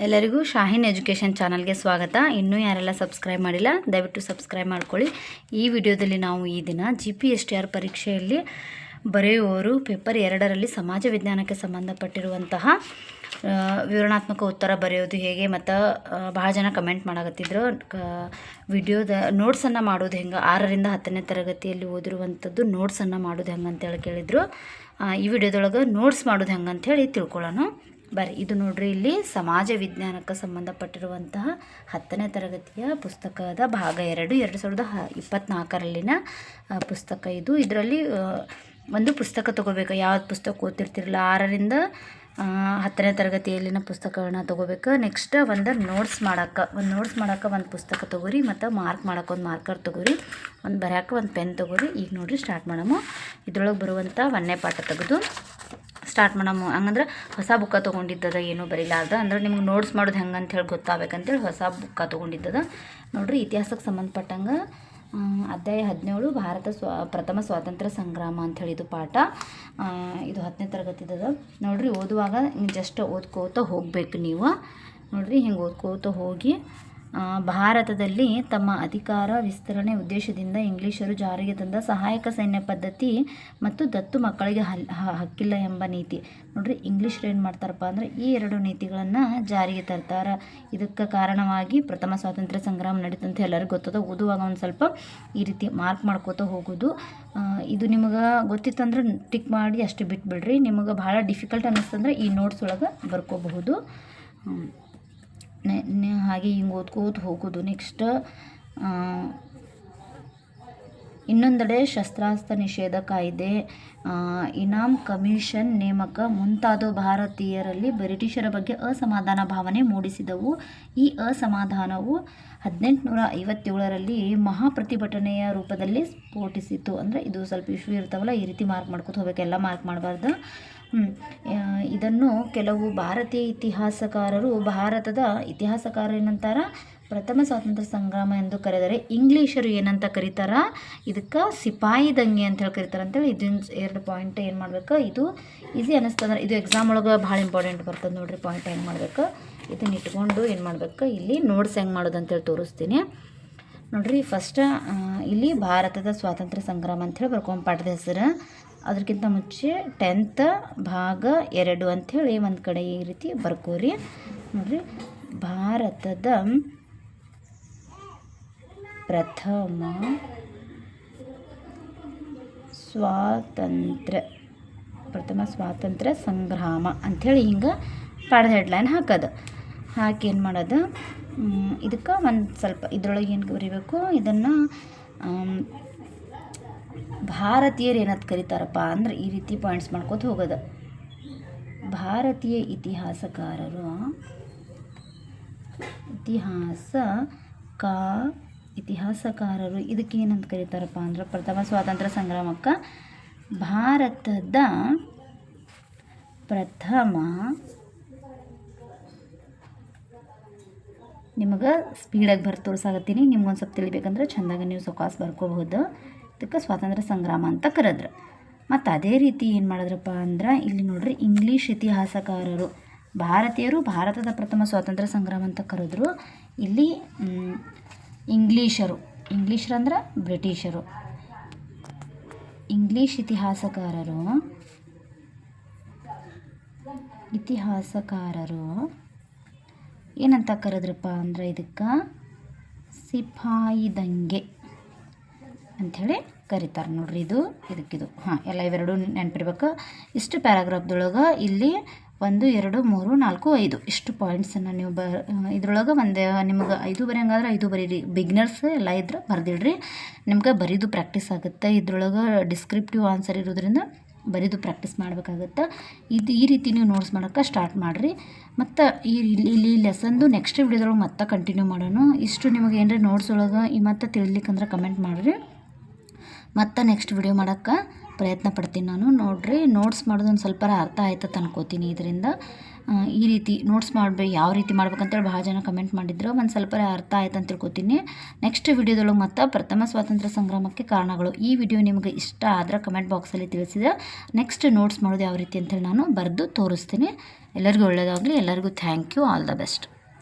ಎಲ್ಲರಿಗೂ ಶಾಹಿನ್ ಎಜುಕೇಷನ್ ಚಾನಲ್ಗೆ ಸ್ವಾಗತ. ಇನ್ನೂ ಯಾರೆಲ್ಲ ಸಬ್ಸ್ಕ್ರೈಬ್ ಮಾಡಿಲ್ಲ, ದಯವಿಟ್ಟು ಸಬ್ಸ್ಕ್ರೈಬ್ ಮಾಡ್ಕೊಳ್ಳಿ. ಈ ವಿಡಿಯೋದಲ್ಲಿ ನಾವು ಈ ದಿನ G P S T R ಪರೀಕ್ಷೆಯಲ್ಲಿ ಬರೆಯುವವರು ಪೇಪರ್ ಎರಡರಲ್ಲಿ ಸಮಾಜ ವಿಜ್ಞಾನಕ್ಕೆ ಸಂಬಂಧಪಟ್ಟಿರುವಂತಹ ವಿವರಣಾತ್ಮಕ ಉತ್ತರ ಬರೆಯೋದು ಹೇಗೆ, ಮತ್ತು ಭಾಳ ಜನ ಕಮೆಂಟ್ ಮಾಡಕತ್ತಿದ್ರು. ಕ ವಿಡಿಯೋದ ನೋಟ್ಸನ್ನು ಮಾಡೋದು ಹೆಂಗೆ, ಆರರಿಂದ ಹತ್ತನೇ ತರಗತಿಯಲ್ಲಿ ಓದಿರುವಂಥದ್ದು ನೋಟ್ಸನ್ನು ಮಾಡೋದು ಹೆಂಗೆ ಅಂತೇಳಿ ಕೇಳಿದರು ಈ ವಿಡಿಯೋದೊಳಗೆ ನೋಟ್ಸ್ ಮಾಡೋದು ಹೆಂಗೆ ತಿಳ್ಕೊಳ್ಳೋಣ. ಬರ್ರಿ ಇದು ನೋಡ್ರಿ ಇಲ್ಲಿ ಸಮಾಜ ವಿಜ್ಞಾನಕ್ಕೆ ಸಂಬಂಧಪಟ್ಟಿರುವಂತಹ ಹತ್ತನೇ ತರಗತಿಯ ಪುಸ್ತಕದ ಭಾಗ ಎರಡು ಎರಡು ಸಾವಿರದ ಹ ಇಪ್ಪತ್ತ್ನಾಲ್ಕರಲ್ಲಿನ ಪುಸ್ತಕ ಇದು. ಇದರಲ್ಲಿ ಒಂದು ಪುಸ್ತಕ ತೊಗೋಬೇಕು. ಯಾವ್ದು ಪುಸ್ತಕ ಓದ್ತಿರ್ತಿರಲ್ಲ ಆರರಿಂದ ಹತ್ತನೇ ತರಗತಿಯಲ್ಲಿನ ಪುಸ್ತಕಗಳನ್ನ ತೊಗೋಬೇಕು. ನೆಕ್ಸ್ಟ್ ಒಂದು ನೋಟ್ಸ್ ಮಾಡಕ್ಕೆ, ಒಂದು ನೋಟ್ಸ್ ಮಾಡಕ್ಕೆ ಒಂದು ಪುಸ್ತಕ ತೊಗೋರಿ, ಮತ್ತು ಮಾರ್ಕ್ ಮಾಡೋಕೆ ಒಂದು ಮಾರ್ಕರ್ ತೊಗೋರಿ, ಒಂದು ಬರ್ಯಾಕೆ ಒಂದು ಪೆನ್ ತೊಗೋರಿ. ಈಗ ನೋಡಿರಿ ಸ್ಟಾರ್ಟ್ ಮಾಡಮು. ಇದ್ರೊಳಗೆ ಬರುವಂಥ ಒಂದನೇ ಪಾಠ ತೆಗೆದು. ಸ್ಟಾರ್ಟ್ ಮಾಡಮು ಹಂಗಂದ್ರೆ ಹೊಸ ಬುಕ್ಕ ತೊಗೊಂಡಿದ್ದದ ಏನೂ ಬರೀಲಾರ್ದ ಅಂದ್ರೆ ನಿಮ್ಗೆ ನೋಟ್ಸ್ ಮಾಡೋದು ಹೆಂಗೆ ಅಂತ ಹೇಳಿ ಗೊತ್ತಾಗಬೇಕಂತೇಳಿ ಹೊಸ ಬುಕ್ಕ ತೊಗೊಂಡಿದ್ದದ. ನೋಡ್ರಿ ಇತಿಹಾಸಕ್ಕೆ ಸಂಬಂಧಪಟ್ಟಂಗೆ ಅಧ್ಯಾಯ ಹದಿನೇಳು, ಭಾರತ ಸ್ವಾ ಪ್ರಥಮ ಸ್ವಾತಂತ್ರ್ಯ ಸಂಗ್ರಾಮ ಅಂಥೇಳಿ ಇದು ಪಾಠ. ಇದು ಹತ್ತನೇ ತರಗತಿದದ. ನೋಡ್ರಿ ಓದುವಾಗ ಜಸ್ಟ್ ಓದ್ಕೋತ ಹೋಗಬೇಕು ನೀವು. ನೋಡ್ರಿ ಹಿಂಗೆ ಓದ್ಕೋತ ಹೋಗಿ ಭಾರತದಲ್ಲಿ ತಮ್ಮ ಅಧಿಕಾರ ವಿಸ್ತರಣೆ ಉದ್ದೇಶದಿಂದ ಇಂಗ್ಲಿಷರು ಜಾರಿಗೆ ತಂದ ಸಹಾಯಕ ಸೈನ್ಯ ಪದ್ಧತಿ ಮತ್ತು ದತ್ತು ಮಕ್ಕಳಿಗೆ ಹಕ್ಕಿಲ್ಲ ಎಂಬ ನೀತಿ. ನೋಡ್ರಿ ಇಂಗ್ಲಿಷರು ಏನು ಮಾಡ್ತಾರಪ್ಪ ಅಂದರೆ ಈ ಎರಡು ನೀತಿಗಳನ್ನು ಜಾರಿಗೆ ತರ್ತಾರೆ. ಇದಕ್ಕೆ ಕಾರಣವಾಗಿ ಪ್ರಥಮ ಸ್ವಾತಂತ್ರ್ಯ ಸಂಗ್ರಾಮ ನಡೀತಂತ ಎಲ್ಲರಿಗೂ ಗೊತ್ತದ. ಓದುವಾಗ ಒಂದು ಸ್ವಲ್ಪ ಈ ರೀತಿ ಮಾರ್ಕ್ ಮಾಡ್ಕೋತಾ ಹೋಗೋದು. ಇದು ನಿಮಗೆ ಗೊತ್ತಿತ್ತಂದ್ರೆ ಟಿಕ್ ಮಾಡಿ ಅಷ್ಟು ಬಿಟ್ಬಿಡ್ರಿ. ನಿಮಗೆ ಭಾಳ ಡಿಫಿಕಲ್ಟ್ ಅನ್ನಿಸ್ತಂದ್ರೆ ಈ ನೋಟ್ಸ್ ಒಳಗೆ ಬರ್ಕೋಬಹುದು. ಹಾಗೆ ಹಿಂಗೆ ಓದ್ಕೋತ ಹೋಗೋದು. ನೆಕ್ಸ್ಟ್ ಇನ್ನೊಂದೆಡೆ ಶಸ್ತ್ರಾಸ್ತ್ರ ನಿಷೇಧ ಕಾಯ್ದೆ. ಇನಾಮ್ ಕಮಿಷನ್ ನೇಮಕ ಮುಂತಾದ ಭಾರತೀಯರಲ್ಲಿ ಬ್ರಿಟಿಷರ ಬಗ್ಗೆ ಅಸಮಾಧಾನ ಭಾವನೆ ಮೂಡಿಸಿದವು. ಈ ಅಸಮಾಧಾನವು ಹದಿನೆಂಟುನೂರ ಐವತ್ತೇಳರಲ್ಲಿ ಮಹಾಪ್ರತಿಭಟನೆಯ ರೂಪದಲ್ಲಿ ಸ್ಫೋಟಿಸಿತು ಅಂದರೆ ಇದು ಸ್ವಲ್ಪ ಇಶ್ಯೂ ಇರ್ತಾವಲ್ಲ ಈ ರೀತಿ ಮಾರ್ಕ್ ಮಾಡ್ಕೊತ ಹೋಗ್ಬೇಕು, ಎಲ್ಲ ಮಾರ್ಕ್ ಮಾಡಬಾರ್ದು. ಇದನ್ನು ಕೆಲವು ಭಾರತೀಯ ಇತಿಹಾಸಕಾರರು, ಭಾರತದ ಇತಿಹಾಸಕಾರ ಏನಂತಾರ? ಪ್ರಥಮ ಸ್ವಾತಂತ್ರ್ಯ ಸಂಗ್ರಾಮ ಎಂದು ಕರೆದರೆ ಇಂಗ್ಲೀಷರು ಏನಂತ ಕರೀತಾರ? ಇದಕ್ಕೆ ಸಿಪಾಯಿ ದಂಗೆ ಅಂತ ಹೇಳಿ ಕರೀತಾರೆ ಅಂತೇಳಿ. ಇದನ್ನ ಎರಡು ಪಾಯಿಂಟ್ ಏನು ಮಾಡ್ಬೇಕು? ಇದು ಈಸಿ ಅನ್ನಿಸ್ತಂದ್ರೆ ಇದು ಎಕ್ಸಾಮ್ ಒಳಗೆ ಭಾಳ ಇಂಪಾರ್ಟೆಂಟ್ ಬರ್ತದೆ ನೋಡಿರಿ. ಪಾಯಿಂಟ್ ಏನು ಮಾಡ್ಬೇಕು? ಇದನ್ನ ಇಟ್ಕೊಂಡು ಏನು ಮಾಡ್ಬೇಕು? ಇಲ್ಲಿ ನೋಟ್ಸ್ ಹೆಂಗೆ ಮಾಡೋದು ಅಂತೇಳಿ ತೋರಿಸ್ತೀನಿ. ನೋಡಿರಿ ಫಸ್ಟ್ ಇಲ್ಲಿ ಭಾರತದ ಸ್ವಾತಂತ್ರ್ಯ ಸಂಗ್ರಾಮ ಅಂಥೇಳಿ ಬರ್ಕೊಂಡು ಪಾಠದ ಹೆಸರು. ಅದಕ್ಕಿಂತ ಮುಂಚೆ ಟೆಂತ್ ಭಾಗ ಎರಡು ಅಂಥೇಳಿ ಒಂದು ಕಡೆ ಈ ರೀತಿ ಬರ್ಕೋರಿ. ನೋಡಿರಿ, ಭಾರತದ ಪ್ರಥಮ ಸ್ವಾತಂತ್ರ್ಯ ಪ್ರಥಮ ಸ್ವಾತಂತ್ರ್ಯ ಸಂಗ್ರಾಮ ಅಂಥೇಳಿ ಹಿಂಗೆ ಪಾಠದ ಹೆಡ್ಲೈನ್ ಹಾಕೋದು. ಹಾಕಿ ಏನು ಮಾಡೋದು? ಇದಕ್ಕೆ ಒಂದು ಸ್ವಲ್ಪ ಇದ್ರೊಳಗೆ ಏನು ಬರೀಬೇಕು? ಇದನ್ನು ಭಾರತೀಯರು ಏನಂತ ಕರೀತಾರಪ್ಪ ಅಂದ್ರೆ ಈ ರೀತಿ ಪಾಯಿಂಟ್ಸ್ ಮಾಡ್ಕೋತ ಹೋಗೋದು. ಭಾರತೀಯ ಇತಿಹಾಸಕಾರರು ಇತಿಹಾಸ ಕಾ ಇತಿಹಾಸಕಾರರು ಇದಕ್ಕೆ ಏನಂತ ಕರೀತಾರಪ್ಪ ಅಂದ್ರೆ ಪ್ರಥಮ ಸ್ವಾತಂತ್ರ್ಯ ಸಂಗ್ರಾಮಕ್ಕೆ ಭಾರತದ ಪ್ರಥಮ ನಿಮಗೆ ಸ್ಪೀಡಾಗಿ ಬರ್ತೋರ್ಸಾಗತ್ತೀನಿ ನಿಮ್ಗೊಂದು ಸ್ವಲ್ಪ ತಿಳಿಬೇಕಂದ್ರೆ ಚೆಂದಾಗ ನೀವು ಸೊಕಾಸ್ ಬರ್ಕೋಬಹುದು. ಇದಕ್ಕೆ ಸ್ವಾತಂತ್ರ್ಯ ಸಂಗ್ರಾಮ ಅಂತ ಕರೆದ್ರು. ಮತ್ತು ಅದೇ ರೀತಿ ಏನು ಮಾಡಿದ್ರಪ್ಪ ಅಂದ್ರೆ, ಇಲ್ಲಿ ನೋಡ್ರಿ ಇಂಗ್ಲೀಷ್ ಇತಿಹಾಸಕಾರರು, ಭಾರತೀಯರು ಭಾರತದ ಪ್ರಥಮ ಸ್ವಾತಂತ್ರ್ಯ ಸಂಗ್ರಾಮ ಅಂತ ಕರೆದ್ರು. ಇಲ್ಲಿ ಇಂಗ್ಲೀಷರು ಇಂಗ್ಲೀಷರು ಅಂದ್ರೆ ಬ್ರಿಟಿಷರು. ಇಂಗ್ಲೀಷ್ ಇತಿಹಾಸಕಾರರು ಇತಿಹಾಸಕಾರರು ಏನಂತ ಕರೆದ್ರಪ್ಪ ಅಂದ್ರೆ ಇದಕ್ಕೆ? ಸಿಪಾಯಿ ದಂಗೆ. ಅಂಥೇಳಿ ಕರೀತಾರೆ ನೋಡ್ರಿ ಇದು ಇದಕ್ಕಿದು ಹಾಂ, ಎಲ್ಲ ಇವೆರಡು ನೆನಪಿರ್ಬೇಕು. ಇಷ್ಟು ಪ್ಯಾರಾಗ್ರಾಫ್ದೊಳಗೆ ಇಲ್ಲಿ ಒಂದು, ಎರಡು, ಮೂರು, ನಾಲ್ಕು, ಐದು. ಇಷ್ಟು ಪಾಯಿಂಟ್ಸನ್ನು ನೀವು ಬ, ಇದ್ರೊಳಗೆ ಒಂದು, ನಿಮ್ಗೆ ಐದು ಬರೆಯಂಗಾದ್ರೆ ಐದು ಬರೀರಿ. ಬಿಗ್ನರ್ಸ್ ಎಲ್ಲ ಇದ್ರೆ ಬರ್ದಿಡ್ರಿ. ನಿಮ್ಗೆ ಬರೀದು ಪ್ರಾಕ್ಟೀಸ್ ಆಗುತ್ತೆ. ಇದ್ರೊಳಗೆ ಡಿಸ್ಕ್ರಿಪ್ಟಿವ್ ಆನ್ಸರ್ ಇರೋದ್ರಿಂದ ಬರೀದು ಪ್ರಾಕ್ಟೀಸ್ ಮಾಡಬೇಕಾಗುತ್ತೆ. ಇದು ಈ ರೀತಿ ನೀವು ನೋಟ್ಸ್ ಮಾಡೋಕ್ಕೆ ಸ್ಟಾರ್ಟ್ ಮಾಡಿರಿ. ಮತ್ತು ಈ ಇಲ್ಲಿ ಇಲ್ಲಿ ಲೆಸನ್ದು ನೆಕ್ಸ್ಟ್ ವಿಡಿಯೋದೊಳಗೆ ಮತ್ತೆ ಕಂಟಿನ್ಯೂ ಮಾಡೋಣ. ಇಷ್ಟು ನಿಮಗೆ ಏನರ ನೋಟ್ಸ್ ಒಳಗೆ ಈ ಮತ್ತೆ ತಿಳಿಲಿಕ್ಕಂದ್ರೆ ಕಮೆಂಟ್ ಮಾಡಿರಿ. ಮತ್ತೆ ನೆಕ್ಸ್ಟ್ ವಿಡಿಯೋ ಮಾಡೋಕ್ಕೆ ಪ್ರಯತ್ನ ಪಡ್ತೀನಿ ನಾನು. ನೋಡಿರಿ ನೋಟ್ಸ್ ಮಾಡೋದು ಒಂದು ಸ್ವಲ್ಪ ಅರ್ಥ ಆಯ್ತದ ಅನ್ಕೋತೀನಿ ಇದರಿಂದ. ಈ ರೀತಿ ನೋಟ್ಸ್ ಮಾಡಬೇಕು ಯಾವ ರೀತಿ ಮಾಡ್ಬೇಕಂತೇಳಿ ಭಾಳ ಜನ ಕಮೆಂಟ್ ಮಾಡಿದ್ರು. ಒಂದು ಸ್ವಲ್ಪ ಅರ್ಥ ಆಯ್ತು ಅಂತ ತಿಳ್ಕೊತೀನಿ. ನೆಕ್ಸ್ಟ್ ವಿಡಿಯೋದೊಳಗೆ ಮತ್ತು ಪ್ರಥಮ ಸ್ವಾತಂತ್ರ್ಯ ಸಂಗ್ರಾಮಕ್ಕೆ ಕಾರಣಗಳು. ಈ ವಿಡಿಯೋ ನಿಮಗೆ ಇಷ್ಟ ಆದ್ರೆ ಕಮೆಂಟ್ ಬಾಕ್ಸಲ್ಲಿ ತಿಳಿಸಿದೆ ನೆಕ್ಸ್ಟ್ ನೋಟ್ಸ್ ಮಾಡೋದು ಯಾವ ರೀತಿ ಅಂತೇಳಿ ನಾನು ಬರೆದು ತೋರಿಸ್ತೀನಿ. ಎಲ್ಲರಿಗೂ ಒಳ್ಳೆಯದಾಗಲಿ ಎಲ್ಲರಿಗೂ thank you all the best